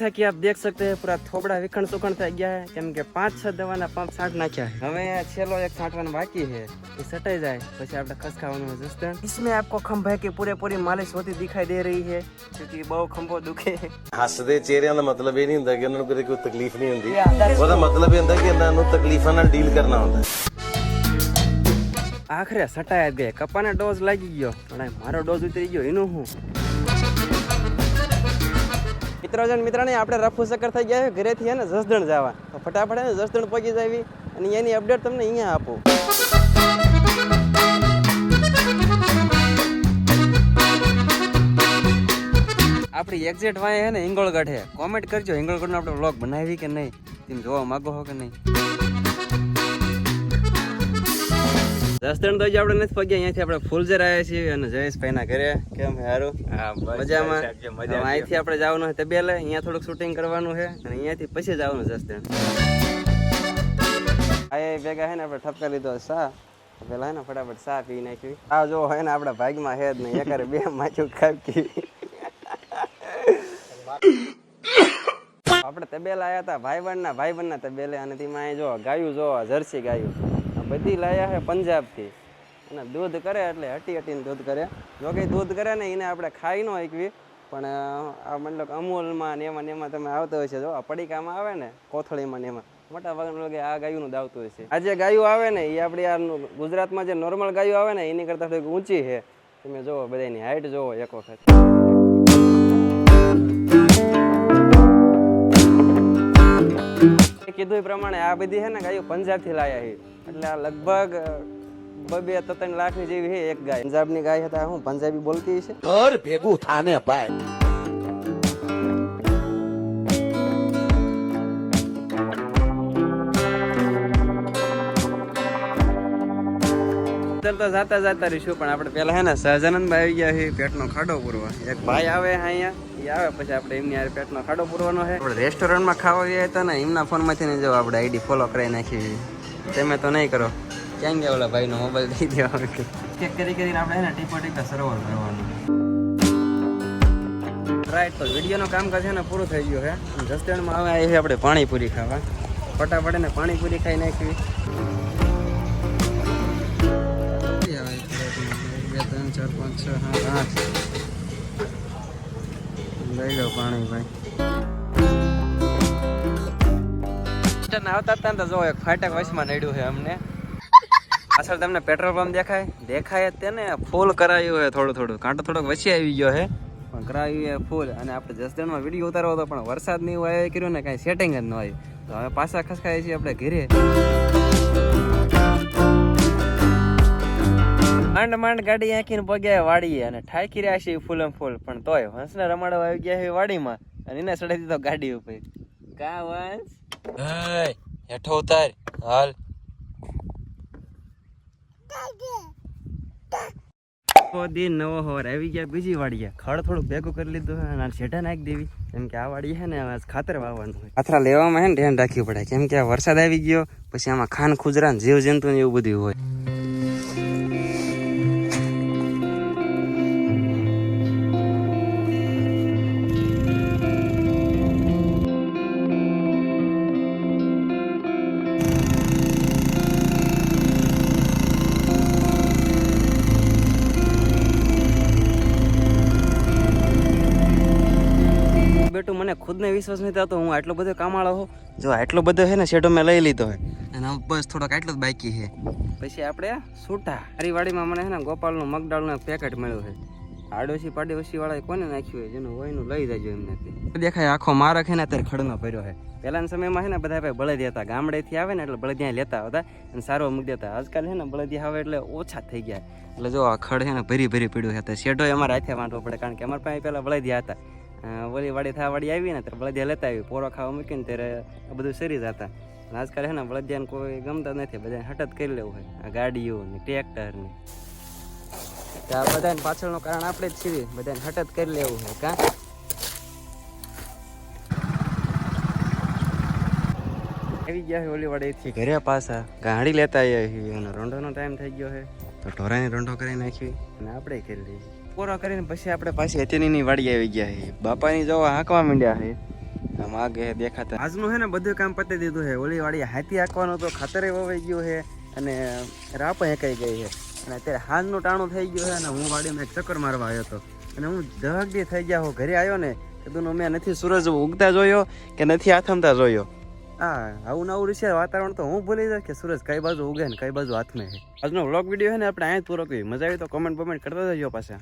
जैसा कि आप देख सकते हैं पूरा थोबड़ा विखंड सुखंड થઈ ગયા है કેમ કે પાંચ છ દવાના પંપ છાંટ નાખ્યા है હવે આ છેલ્લો એક છાંટવાનો બાકી है એ સટાઈ જાય પછી આપણે ખસકાવાનું है જસ્ટન इसमें आपको खंभे की पूरे पूरी मालिश होती दिखाई दे रही है क्योंकि बहुत खंभो दुखे ਹੱਸਦੇ ਚਿਹਰਿਆਂ ਦਾ ਮਤਲਬ ਇਹ ਨਹੀਂ ਹੁੰਦਾ ਕਿ ਉਹਨਾਂ ਨੂੰ ਕਦੇ ਕੋਈ ਤਕਲੀਫ ਨਹੀਂ ਹੁੰਦੀ ਉਹਦਾ ਮਤਲਬ ਇਹ ਹੁੰਦਾ ਕਿ ਇਹਨਾਂ ਨੂੰ ਤਕਲੀਫਾਂ ਨਾਲ ਡੀਲ ਕਰਨਾ ਹੁੰਦਾ આખરે સટાયા જ ગયા કપાને ડોઝ લાગી ગયો પણ આ મારો ડોઝ ઉતરી ગયો એનું હું મિત્રો જણ મિત્રાણી આપણે રફુ શકર થઈ ગયા ઘરેથી એને જસદણ જવા. તો ફટાફટ એને જસદણ પહોંચી જાવી અને એની અપડેટ તમને અહીંયા આપું. આપણી એક્ઝેક્ટ વાય હે ને, હિંગોળગઢ હે. કોમેન્ટ કરજો, હિંગોળગઢનો આપણે વ્લોગ બનાવી કે નહીં? તમે જોવા માંગો હો કે નહીં? રસ્તણ તો આપણે નથી પગ્યા. અહીંયાથી આપણે ફૂલઝર આવ્યા છીએ અને જયેશભાઈના ઘરે. કેમ હારું? મજામાં? અહીંથી આપણે જવાનું છે તબેલે. અહીંયા થોડુંક શૂટિંગ કરવાનું છે અને અહીંયાથી પછી જવાનું આ ભેગા હે ને આપણે ઠપકા લીધો સા. પેલા હે ને ફટાફટ સા પી નાખ્યું. આ જો હે ને આપણા ભાગમાં હે જ નહીં. એકારે બે માચું ખાપકી આપણે તબેલા આવ્યા હતા ભાઈબંધના ભાઈબંધના તબેલે. અને તેમાં જો ગાયું જો જર્સી ગાયું. બધી લાયા છે પંજાબથી. અને દૂધ કરે એટલે હટી હટીને દૂધ કરે. જો કંઈ દૂધ કરે ને એને આપણે ખાઈ ન એકવી પણ આ મતલબ અમૂલમાં ને એમાં ને એમાં તમે આવતા હોય છે, જો, આ પડીકામાં આવે ને, કોથળીમાં ને એમાં, મોટા લોકો આ ગાયુંનું દાવતું હોય છે. આ જે ગાયું આવે ને એ આપણી આ ગુજરાતમાં જે નોર્મલ ગાયું આવે ને, એની કરતાં થોડીક ઊંચી છે. તમે જુઓ બધાની હાઈટ જુઓ એક વખત. કીધું એ પ્રમાણે આ બધી છે ને ગાયો પંજાબથી લાયા છે એટલે આ લગભગ બબે ત્રણ લાખની જેવી છે એક ગાય. પંજાબની ગાય હતા, હું પંજાબી બોલતી છે ઘર ભેગું થાને ભાઈ. ચાલ તો જાતા જાતા રહીશું, પણ આપણે પેલા હે ને સહજાનંદભાઈ આવી ગયા છે પેટનો ખાડો પૂરવા. એક ભાઈ આવે અહીંયા એ આવે, પછી આપણે એમની હારે પેટનો ખાડો પૂરવાનો છે. આપણે રેસ્ટોરન્ટમાં ખાવા ગયા હતા ને, એમના ફોનમાંથી ને જો આપણે આઈડી ફોલો કરાવી નાખી તમે તો નહીં કરો. ક્યાં ગયા ઓલા ભાઈનો મોબાઈલ દઈ દેવા ચેક કરી કરીને આપણે હે ને ટીપો ટીપા સરોવર કરવાનું. રાઈટ તો વિડીયોનો કામકાજ છે ને પૂરું થઈ ગયું છે જસદણમાં આવી છે આપણે પાણીપુરી ખાવા. ફટાફટ એને પાણીપુરી ખાઈ નાખવી ત્રણ, ચાર, પાંચ, છ, સાત, આઠ. લઈ લો પાણી ભાઈ. આવતા હતા જો એક ફાટક વચમાં નડ્યું છે અમને. પાછળ તમને પેટ્રોલ પંપ દેખાય? દેખાય તેને. ફૂલ કરાયું છે થોડું થોડું. કાંટો થોડોક વચ્ચે આવી ગયો છે. પણ કરાયું ફૂલ અને આપણે જસદણમાં વીડિયો ઉતારવો હતો, પણ વરસાદ નહીં હોય કર્યું ને કાંઈ સેટિંગ જ ન આવ્યું પાછા ખસકાય છીએ આપણે ઘરે. માંડ માંડ ગાડી આંખીને પગ્યા વાડીએ અને ઠાકી રહ્યા છે ફૂલ ફૂલ. પણ તોય હંસને રમાડવા આવી ગયા છે વાડીમાં અને એને ચડાવી દીધો ગાડી ઉપર. કા વંશ? હેઠો ઉતાર. હાલ. આખો નવો હવાર આવી ગયા બીજી વાડીએ. ખડ થોડું ભેગું કરી લીધું અને આ નાખી દેવી. કેમ કે આ વાડી છે ને ખાતર વાવવાનું હોય. ખાતરા લેવામાં ને ધ્યાન રાખવું પડે. કેમ કે વરસાદ આવી ગયો પછી આમાં ખાન ખુજરા જીવ જંતુ ને એવું બધું હોય. મને ખુદને વિશ્વાસ નથી થતો હું આટલો બધો કામાળો હોઉં. જો આટલો બધો છે ને શેડો મેં લઈ લીધો હોય અને આમ બસ થોડોક આટલો જ બાકી છે પછી આપણે છૂટા હરીવાડીમાં મને છે ને ગોપાલનું મગડાળનું પેકેટ મળ્યું છે આડોશી પાડોશી વાળાએ કોને નાખ્યું હોય જેનું હોય એનું લઈ જાજો એમને દેખાય આખો મારક છે ને અત્યારે ખડનો ભર્યો છે પહેલાના સમયમાં છે ને બધા ભાઈ બળદિયા હતા. ગામડેથી આવે ને એટલે બળદિયા લેતા હતા અને સારો મૂકી દેતા આજકાલ છે ને બળદિયા આવે એટલે ઓછા થઈ ગયા. એટલે જો આ ખડ છે ને ભરી ભરી પડ્યું છે તો શેઢો અમારે હાથે વાંધવો પડે કારણ કે અમારા પાસે પહેલાં બળદિયા હતા. ઓલી વાડી થા વાડી આવી ને ત્યારે બળદિયા લેતા આવી. પોરો ખાવા મૂકીને ત્યારે આ બધું સરી જતા આજકાલ છે ને બળદિયાને કોઈ ગમતા નથી. બધાને હટ કરી લેવું હોય. આ ગાડીઓ ને ટ્રેક્ટર ને આ બધાને પાછળનું કારણ આપણે જ છીએ. બધાને હટત કરી લેવું હોય, કાં? આવી ગયા છે ઓલી વાડીથી ઘરે પાછા ગાડી લેતા છીએ અને રંડોનો ટાઈમ થઈ ગયો છે તો ઢોરાની રંડો કરી નાખી. અને આપણે કરી લઈએ. પૂરો કરીને પછી આપણે પાછી અત્યારની વાડી આવી ગયા છે બાપાની જો હાંકવા માંડ્યા છે આમ આગે દેખાતા. આજનું છે ને બધું કામ પતી દીધું છે ઓલી વાળી હાથી હાંકવાનું તો ખાતરે વવાઈ ગયું છે અને રાપ હેંકાઈ ગઈ છે અને અત્યારે હાજનું ટાણું થઈ ગયું છે અને હું વાડીમાં એક ચક્કર મારવા આવ્યો હતો. અને હું જહગદી થઈ ગયા હું ઘરે આવ્યો ને કીધું મેં નથી સૂરજ ઉગતા જોયો કે નથી આથમતા જોયો. હા, આવું નવું છે વાતાવરણ તો હું ભૂલી જાય કે સુરજ કઈ બાજુ ઉગે ને કઈ બાજુ હાથમાં છે આજનો વ્લોગ વીડિયો છે ને આપણે અહીંયા પૂરો કરી મજા આવી તો કમેન્ટ બમેન્ટ કરતા જજો પાછા.